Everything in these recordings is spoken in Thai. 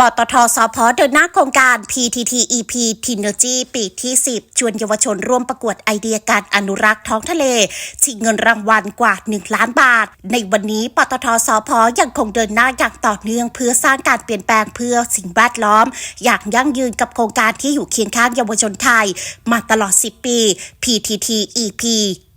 ปตทสพเดินหน้าโครงการ PTTEP t y n e r g y ปีที่ 10 ชวนเยาวชนร่วมประกวดไอเดียการอนุรักษ์ท้องทะเล ชิงเงินรางวัลกว่า 1 ล้านบาท ในวันนี้ปตทสพยังคงเดินหน้าอย่างต่อเนื่องเพื่อสร้างการเปลี่ยนแปลงเพื่อสิ่งแวดล้อม อย่างยั่งยืนกับโครงการที่อยู่เคียงข้างเยาวชนไทย มาตลอด 10 ปี PTTEP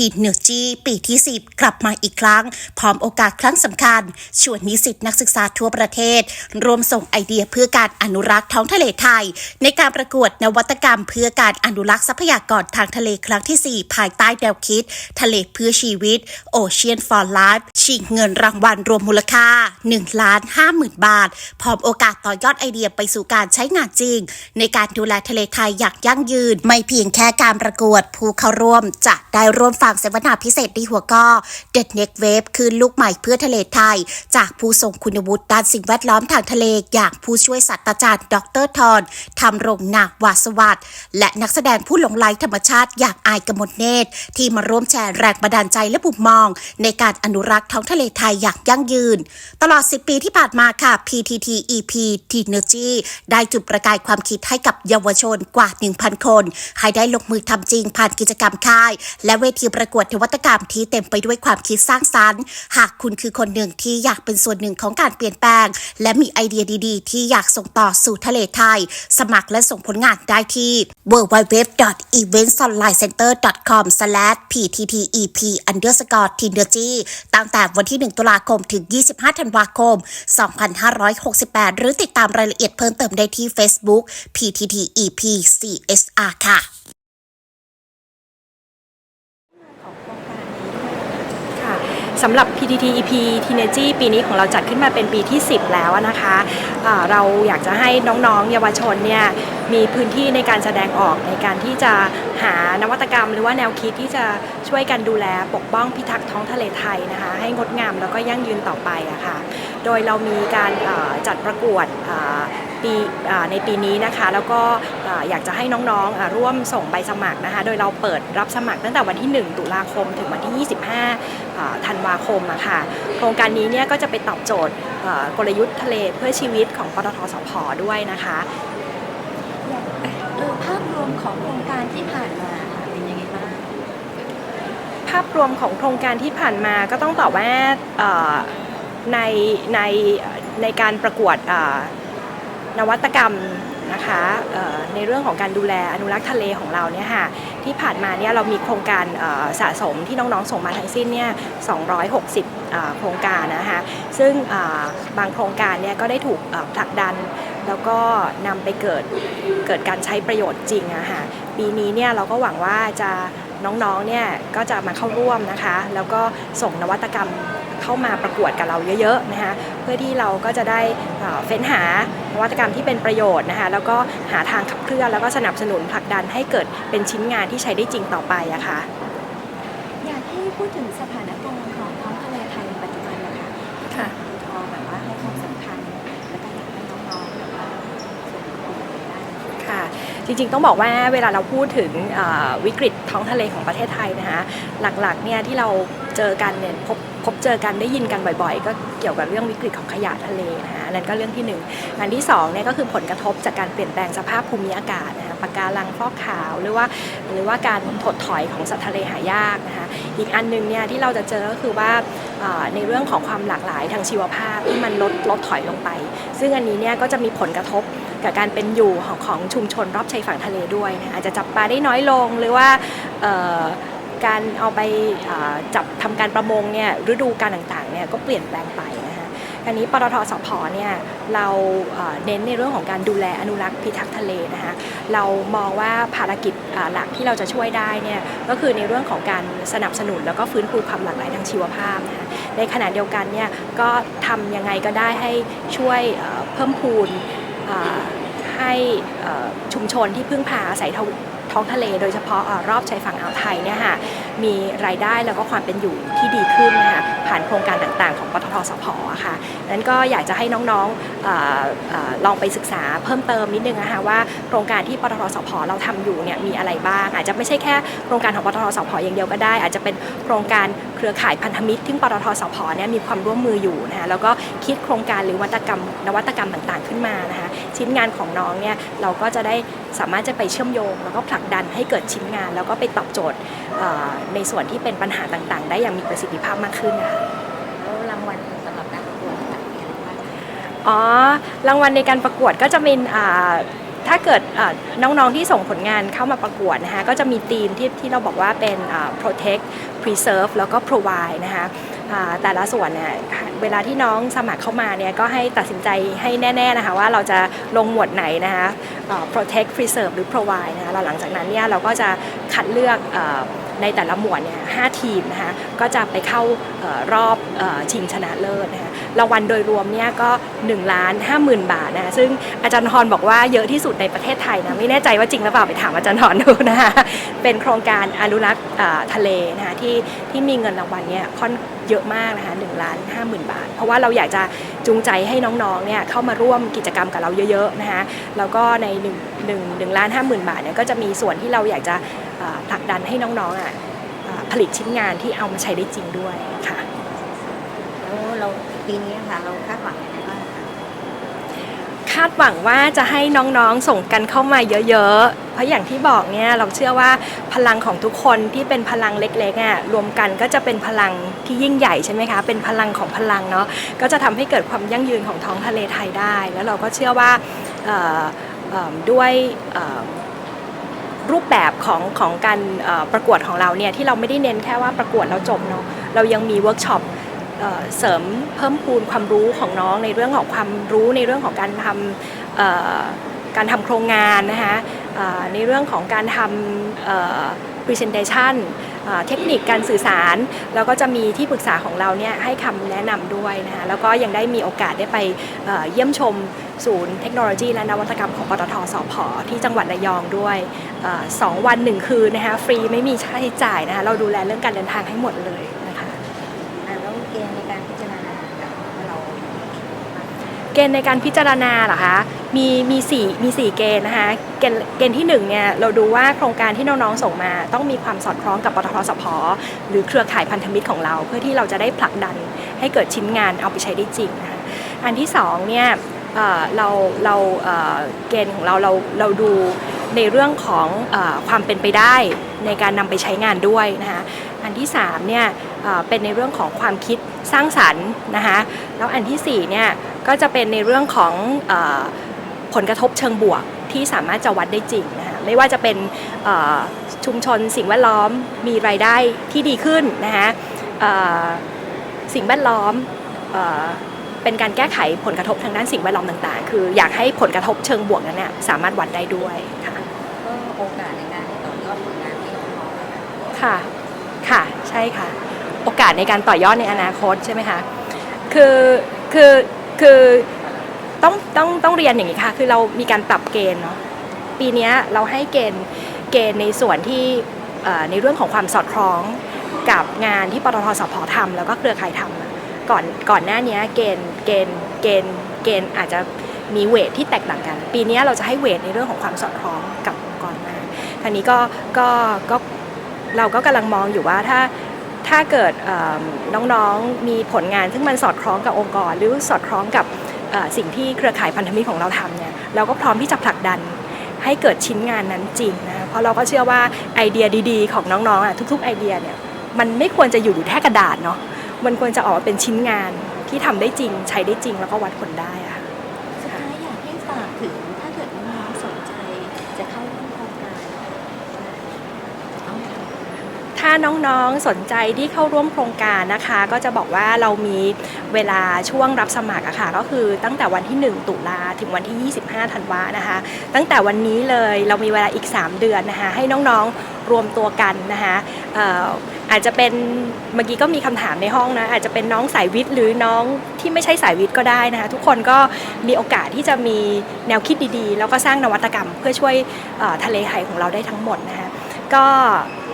19นิวจีปีที่ 10 กลับมาอีกครั้ง พร้อมโอกาสครั้งสำคัญ ชวนนิสิตนักศึกษาทั่วประเทศ รวมส่งไอเดียเพื่อการอนุรักษ์ท้องทะเลไทย ในการประกวดนวัตกรรม เพื่อการอนุรักษ์ทรัพยากรทางทะเลครั้งที่ 4 ภายใต้แนวคิด ทะเลเพื่อชีวิต Ocean for Life ชิงเงินรางวัลรวมมูลค่า1ล้าน50,000 บาท พร้อมโอกาสต่อยอดไอเดียไปสู่การใช้งานจริง ในการดูแลทะเลไทยอย่างยั่งยืน ไม่เพียงแค่การประกวดผู้เข้าร่วมจะได้ร่วมฟังเสวนาพิเศษที่หัวข้อ The Next Wave คือลูกใหม่เพื่อทะเลไทย จากผู้ทรงคุณวุฒิด้านสิ่งแวดล้อมทางทะเล อย่างผู้ช่วยศาสตราจารย์ ดรทอนทำรงนาวาสวัสดิ์และนักแสดงผู้หลงไหลธรรมชาติอย่างอายกมลเนตร ที่มาร่วมแชร์แรงบันดาลใจและมุมมอง ในการอนุรักษ์ท้องทะเลไทยอย่างยั่งยืน ตลอด 10 ปีที่ผ่านมาค่ะ PTT EP t e n e r g y ได้จุดประกายความคิดให้กับเยาวชนกว่า 1,000 คน ให้ได้ลงมือทำจริงผ่านกิจกรรมค่าย และเวทีประกวดนวัตกรรมที่เต็มไปด้วยความคิดสร้างสรรค์ หากคุณคือคนหนึ่งที่อยากเป็นส่วนหนึ่งของการเปลี่ยนแปลง และมีไอเดียดีๆ ที่อยากส่งต่อสู่ทะเลไทย สมัครและส่งผลงานได้ที่ www.eventsonlinecenter.com/pttep underscore t i n e r g y ตั้งแต่วันที่ 1 ตุลาคมถึง 25 ธันวาคม 2568 หรือติดตามรายละเอียดเพิ่มเติมได้ที่ Facebook PTTEP CSR ค่ะ ค่ะ สำหรับ PTT EP Teenage ปีนี้ของเราจัดขึ้นมาเป็นปีที่ 10 แล้วนะคะอ่าเราอยากจะให้น้องๆ เยาวชนเนี่ยมีพื้นที่ในการแสดงออกในการที่จะหานวัตกรรม หรือว่าแนวคิดที่จะช่วยกันดูแลปกป้องพิทักษ์ท้องทะเลไทยนะคะให้งดงามแล้วก็ยั่งยืนต่อไปอะค่ะโดยเรามีการจัดประกวด ปีอ่าในปีนี้นะคะแล้วก็อ่าอยากจะให้น้องๆอ่าร่วมส่งใบสมัครนะคะโดยเราเปิดรับสมัครตั้งแต่วันที่ 1 ตุลาคมถึงวันที่ 25อ่าธันวาคมอะค่ะโครงการนี้เนี่ยก็จะไปตอบโจทย์เอ่อกลยุทธ์ทะเลเพื่อชีวิตของปตทสพด้วยนะคะโดยภาพรวมของโครงการที่ผ่านมาค่ะเป็นยังไงบ้างภาพรวมของโครงการที่ผ่านมาก็ต้องตอบว่าเอ่อในในในการประกวดเอ่อ นวัตกรรมนะคะในเรื่องของการดูแลอนุรักษ์ทะเลของเราเนี่ยค่ะที่ผ่านมาเนี่ยเรามีโครงการสะสมที่น้องๆส่งมาทั้งสิ้นเนี่ย260 โครงการนะคะซึ่งบางโครงการเนี่ยก็ได้ถูกผลักดัน แล้วก็นำไปเกิดเกิดการใช้ประโยชน์จริงอะค่ะปีนี้เนี่ยเราก็หวังว่าจะน้องๆเนี่ยก็จะมาเข้าร่วมนะคะ แล้วก็ส่งนวัตกรรมเข้ามาประกวดกับเราเยอะๆนะคะเพื่อที่เราก็จะได้เฟ้นหา วัตกรรมที่เป็นประโยชน์นะคะแล้วก็หาทางขับเคลื่อนแล้วก็สนับสนุนผลักดันให้เกิดเป็นชิ้นงานที่ใช้ได้จริงต่อไปอะค่ะอยากให้พูดถึงสถานการณ์ของท้องทะเลไทยในปัจจุบันนะคะค่ะพอแบบว่าให้ความสำคัญแล้วก็อยากให้น้องๆแบบว่าส่งความคิดเห็นได้ค่ะจริงๆ ต้องบอกว่าเวลาเราพูดถึงเอ่อวิกฤตท้องทะเลของประเทศไทยนะคะหลักๆเนี่ยที่เราเจอกันเนี่ยพบ พบเจอกันได้ยินกันบ่อยๆ ก็เกี่ยวกับเรื่องวิกฤตของขยะทะเลนะคะนนั้นก็เรื่องที่หนึ่งอันที่สองเนี่ยก็คือผลกระทบจากการเปลี่ยนแปลงสภาพภูมิอากาศนะคะปะการังฟอกขาวหรือว่าหรือว่าการถดถอยของสัตว์ทะเลหายากนะคะอีกอันหนึงเนี่ยที่เราจะเจอก็คือว่าในเรื่องของความหลากหลายทางชีวภาพที่มันลดลดถอยลงไป ซึ่งอันนี้เนี่ยก็จะมีผลกระทบกับการเป็นอยู่ของของชุมชนรอบชายฝั่งทะเลด้วยนะอาจจะจับปลาได้น้อยลงหรือว่า การเอาไปจับทำการประมงเนี่ยฤดูการต่างๆเนี่ยก็เปลี่ยนแปลงไปนะคะอันนี้ปตทสพเนี่ยเราเน้นในเรื่องของการดูแลอนุรักษ์พิทักษ์ทะเลนะคะเรามองว่าภารกิจหลักที่เราจะช่วยได้เนี่ยก็คือในเรื่องของการสนับสนุนแล้วก็ฟื้นฟูความหลากหลายทางชีวภาพนะคะในขณะเดียวกันเนี่ยก็ทำยังไงก็ได้ให้ช่วยเพิ่มพูนให้ชุมชนที่พึ่งพาอาศัย ท้องทะเล โดยเฉพาะรอบชายฝั่งอ่าวไทยเนี่ยค่ะ มีรายได้แล้วก็ความเป็นอยู่ที่ดีขึ้นนะคะผ่านโครงการต่างๆ ของปตทสพอะค่ะนั้นก็อยากจะให้น้องๆลองไปศึกษาเพิ่มเติมนิดนึงนะคะว่าโครงการที่ปตทสพเราทำอยู่เนี่ยมีอะไรบ้าง อาจจะไม่ใช่แค่โครงการของปตทสพอย่างเดียวก็ได้ อาจจะเป็นโครงการเครือข่ายพันธมิตรที่ปตทสพเนี่ยมีความร่วมมืออยู่นะคะแล้วก็คิดโครงการหรือวัตกรรมนวัตกรรมต่างๆ ขึ้นมานะคะชิ้นงานของน้องเนี่ยเราก็จะได้สามารถจะไปเชื่อมโยง แล้วก็ผลักดันให้เกิดชิ้นงาน แล้วก็ไปตอบโจทย์ในส่วนที่เป็นปัญหาต่างๆ ได้อย่างมีประสิทธิภาพมากขึ้นนะคะแล้วรางวัลสำหรับการประกวดแบบนี้อะไรบ้างคะอ๋อรางวัลในการประกวดก็จะเป็นอ่าถ้าเกิดอ่าน้องๆที่ส่งผลงานเข้ามาประกวดนะคะก็จะมีธีมที่ที่เราบอกว่าเป็นอ่า protect preserve แล้วก็ provide นะคะอ่าแต่ละส่วนเนี่ยเวลาที่น้องสมัครเข้ามาเนี่ยก็ให้ตัดสินใจให้แน่ๆนะคะว่าเราจะลงหมวดไหนนะคะอ่า protect preserve หรือ provide นะคะแล้วหลังจากนั้นเนี่ยเราก็จะคัดเลือกเอ่อ ในแต่ละหมวดเนี่ยห้าทีมนะคะก็จะไปเข้าออรอบออชิงชนะเลิศนะคะรางวัลโดยรวมเนี่ยก็1ล้าน5 0,000บาทนะคะซึ่งอาจารย์ทรบอกว่าเยอะที่สุดในประเทศไทยนะไม่แน่ใจว่าจริงหรือเปล่าไปถามอาจารย์ทรดูนะคะเป็นโครงการอนุรักษ์ทะเลนะคะที่ที่มีเงินรางวัลเนี่ยค่อนเยอะมากนะคะ1ล้าน5 0,000บาท เพราะว่าเราอยากจะจูงใจให้น้องๆเนี่ยเข้ามาร่วมกิจกรรมกับเราเยอะๆนะคะแล้วก็ใน1 1 1ล้าน5 0,000บาทเนี่ยก็จะมีส่วนที่เราอยากจะ ผลักดันให้น้องๆอะเอ่อผลิตชิ้นงานที่เอามาใช้ได้จริงด้วยค่ะแล้วเราปีนี้ค่ะเราคาดหวังอะไรบ้างคะคาดหวังว่าจะให้น้องๆส่งกันเข้ามาเยอะๆ เพราะอย่างที่บอกเนี่ยเราเชื่อว่าพลังของทุกคนที่เป็นพลังเล็กๆอะรวมกันก็จะเป็นพลังที่ยิ่งใหญ่ใช่ไหมคะ เป็นพลังของพลังเนาะก็จะทำให้เกิดความยั่งยืนของท้องทะเลไทยได้ แล้วเราก็เชื่อว่าเอ่อเอิ่มด้วยเอิ่ม รูปแบบของของการประกวดของเราเนี่ยที่เราไม่ได้เน้นแค่ว่าประกวดแล้วจบเนาะเรายังมีเวิร์กช็อปเสริมเพิ่มพูนความรู้ของน้องในเรื่องของความรู้ในเรื่องของการทำการทำโครงงานนะคะในเรื่องของการทำ presentation เอ่อเทคนิคการสื่อสาร แล้วก็จะมีที่ปรึกษาของเราเนี่ยให้คำแนะนำด้วยนะคะแล้วก็ยังได้มีโอกาสได้ไปเอ่อเยี่ยมชมศูนย์เทคโนโลยีและนวัตกรรมของปตทสพที่จังหวัดระยองด้วยเอ่อสองวันหนึ่งคืนนะคะฟรีไม่มีค่าใช้จ่ายนะคะเราดูแลเรื่องการเดินทางให้หมดเลยนะคะอ่าแล้วเกณฑ์ในการพิจารณาว่าเราเกณฑ์ในการพิจารณาเหรอคะ มีมีสี่มีสี่เกณฑ์นะคะเกณฑ์เกณฑ์ที่หนึ่งเนี่ยเราดูว่าโครงการที่น้องๆส่งมา ต้องมีความสอดคล้องกับปตทสพหรือเครือข่ายพันธมิตรของเรา เพื่อที่เราจะได้ผลักดันให้เกิดชิ้นงานเอาไปใช้ได้จริงนะคะอันที่สองเนี่ยเราเราเกณฑ์ของเราเราเราดูในเรื่องของอความเป็นไปได้ในการนำไปใช้งานด้วยนะคะอันที่สามเนี่ยเป็นในเรื่องของความคิดสร้างสรรค์นะคะแล้วอันที่สี่เนี่ยก็จะเป็นในเรื่องของอ ผลกระทบเชิงบวกที่สามารถจะวัดได้จริงนะคะไม่ว่าจะเป็นเอ่อชุมชนสิ่งแวดล้อมมีรายได้ที่ดีขึ้นนะคะเอ่อสิ่งแวดล้อมเอ่อเป็นการแก้ไขผลกระทบทางด้านสิ่งแวดล้อมต่างๆ คืออยากให้ผลกระทบเชิงบวกนั้นเนี่ยสามารถวัดได้ด้วยค่ะก็โอกาสในการที่ต่อยอดผลงานให้น้องๆนะคะค่ะ ค่ะใช่ค่ะ โอกาสในการต่อยอดในอนาคตใช่ไหมคะ คือคือคือ ต้องต้องต้องเรียนอย่างนี้ค่ะ คือเรามีการปรับเกณฑ์เนาะปีนี้เราให้เกณฑ์เกณฑ์ในส่วนที่ในเรื่องของความสอดคล้องกับงานที่ปตทสพทำแล้วก็เครือข่ายทำก่อนก่อนหน้านี้เกณฑ์เกณฑ์เกณฑ์เกณฑ์อาจจะมีเวทที่แตกต่างกัน ปีนี้เราจะให้เวทในเรื่องของความสอดคล้องกับองค์กรมาทางนี้ก็ก็ก็เราก็กำลังมองอยู่ว่าถ้าถ้าเกิดน้องๆมีผลงานซึ่งมันสอดคล้องกับองค์กร หรือสอดคล้องกับ สิ่งที่เครือข่ายพันธมิตรของเราทำเนี่ยเราก็พร้อมที่จะผลักดันให้เกิดชิ้นงานนั้นจริงนะเพราะเราก็เชื่อว่าไอเดียดีๆ ของน้องๆอะทุก ๆ ไอเดียเนี่ยมันไม่ควรจะอยู่อยู่แค่กระดาษเนาะมันควรจะออกมาเป็นชิ้นงานที่ทำได้จริง ใช้ได้จริงแล้วก็วัดผลได้อะค่ะ สุดท้ายอยากให้ฝากถึงถ้าเกิดน้องๆสนใจจะเข้าร่วมโครงการจะต้องทำยังไง ถ้าน้องๆสนใจที่เข้าร่วมโครงการนะคะ ก็จะบอกว่าเรามีเวลาช่วงรับสมัครอะค่ะก็คือตั้งแต่วันที่ 1 ตุลาถึงวันที่ 25 ธันวานะคะ ตั้งแต่วันนี้เลยเรามีเวลาอีก 3 เดือนนะคะ ให้น้องๆรวมตัวกันนะคะอาจจะเป็นเมื่อกี้ก็มีคำถามในห้องนะอาจจะเป็นน้องสายวิทย์หรือน้องที่ไม่ใช่สายวิทย์ก็ได้นะคะ ทุกคนก็มีโอกาสที่จะมีแนวคิดดีๆ แล้วก็สร้างนวัตกรรมเพื่อช่วยทะเลไทยของเราได้ทั้งหมดนะคะก็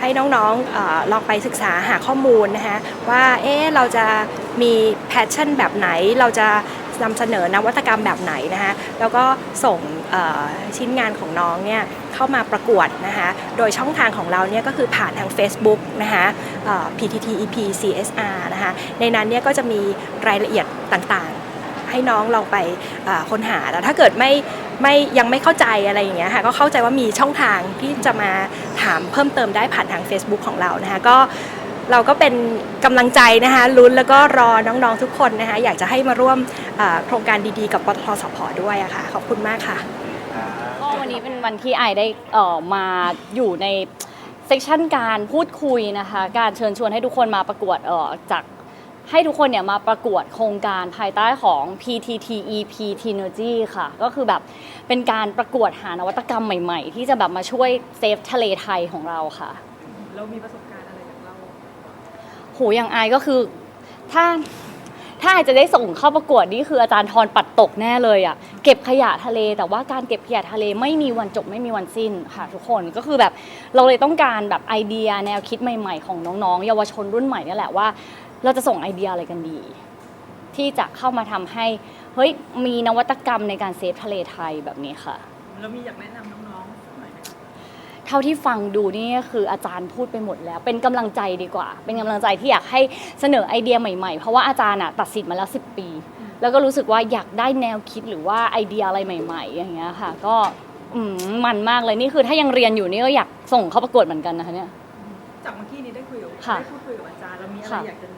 ให้น้องๆลองไปศึกษาหาข้อมูลนะคะว่าเอ๊ะเราจะมีแพชชั่นแบบไหนเราจะนำเสนอนวัตกรรมแบบไหนนะคะแล้วก็ส่งชิ้นงานของน้องเนี่ยเข้ามาประกวดนะคะโดยช่องทางของเราเนี่ยก็คือผ่านทาง Facebook นะคะเอ่อ PTT EP CSR นะคะในนั้นเนี่ยก็จะมีรายละเอียดต่างๆ ให้น้องลองไปค้นหาแล้วถ้าเกิดไม่ ไม่ยังไม่เข้าใจอะไรอย่างเงี้ยค่ะก็เข้าใจว่ามีช่องทางที่จะมาถามเพิ่มเติมได้ผ่านทาง Facebook ของเรานะคะก็เราก็เป็นกำลังใจนะคะลุ้นแล้วก็รอน้องๆทุกคนนะคะอยากจะให้มาร่วมโครงการดีๆ กับปตทสพด้วยอะค่ะขอบคุณมากค่ะก็วันนี้เป็นวันที่ไอได้ออมาอยู่ในเซสชันการพูดคุยนะคะ การเชิญชวนให้ทุกคนมาประกวดออจาก ให้ทุกคนเนี่ยมาประกวดโครงการภายใต้ของ PTT EP Synergy ค่ะ ก็คือแบบเป็นการประกวดหานวัตกรรมใหม่ๆ ที่จะแบบมาช่วยเซฟทะเลไทยของเราค่ะ เรามีประสบการณ์อะไรจากเราโหอย่างไอายก็คือถ้าถ้าไอายจะได้ส่งเข้าประกวดนี่คืออาจารย์ทรปัดตกแน่เลยอะ่ะเก็บขยะทะเล แต่ว่าการเก็บขยะทะเลไม่มีวันจบไม่มีวันสิ้นค่ะทุกคนก็คือแบบเราเลยต้องการแบบไอเดียแนวคิดใหม่ ๆ ของน้องๆ เยาวชนรุ่นใหม่เนี่ยแหละว่า เราจะส่งไอเดียอะไรกันดี ที่จะเข้ามาทำให้เฮ้ยมีนวัตกรรมในการเซฟทะเลไทยแบบนี้ค่ะเรามีอยากแนะนำน้องๆหน่อยไหมเท่าที่ฟังดูนี่ก็คืออาจารย์พูดไปหมดแล้ว เป็นกำลังใจดีกว่า เป็นกำลังใจที่อยากให้เสนอไอเดียใหม่ๆ เพราะว่าอาจารย์อะตัดสิทธิ์มาแล้ว10ปี แล้วก็รู้สึกว่าอยากได้แนวคิดหรือว่าไอเดียอะไรใหม่ ๆ อย่างเงี้ยค่ะ ก็อืมมันมากเลยนี่คือถ้ายังเรียนอยู่นี่ก็อยากส่งเข้าประกวดเหมือนกันนะคะเนี่ยจากเมื่อกี้นี้ได้คุยกับค่ะได้พูดคุยกับอาจารย์แล้วมีอะไรค่ะอยากจะแ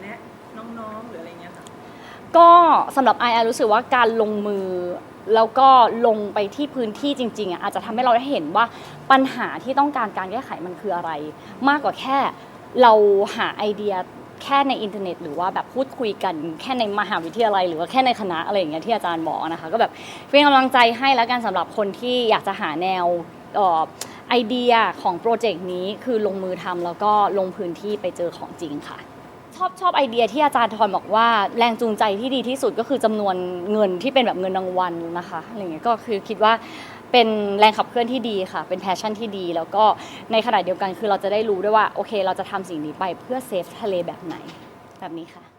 น้องๆ หรืออะไรเงี้ยค่ะ ก็สำหรับไอไอรู้สึกว่าการลงมือ แล้วก็ลงไปที่พื้นที่จริงๆอะอาจจะทำให้เราได้เห็นว่าปัญหาที่ต้องการการแก้ไขมันคืออะไร มากกว่าแค่เราหาไอเดียแค่ในอินเทอร์เน็ต หรือว่าแบบพูดคุยกันแค่ในมหาวิทยาลัย หรือว่าแค่ในคณะอะไรอย่างเงี้ยที่อาจารย์บอกนะคะ ก็แบบเป็นกำลังใจให้แล้วกันสำหรับคนที่อยากจะหาแนวเอ่อไอเดียของโปรเจกต์นี้คือลงมือทำแล้วก็ลงพื้นที่ไปเจอของจริงค่ะ อบชอบไอเดียที่อาจารย์ทรบอกว่าแรงจูงใจที่ดีที่สุดก็คือจำนวนเงินที่เป็นแบบเงินรางวัลนะคะอะไรเงี้ยก็คือคิดว่าเป็นแรงขับเคลื่อนที่ดีค่ะ เป็นแพชชั่นที่ดี แล้วก็ในขณะเดียวกันคือเราจะได้รู้ด้วยว่าโอเค เราจะทำสิ่งนี้ไปเพื่อเซฟทะเลแบบไหนแบบนี้ค่ะ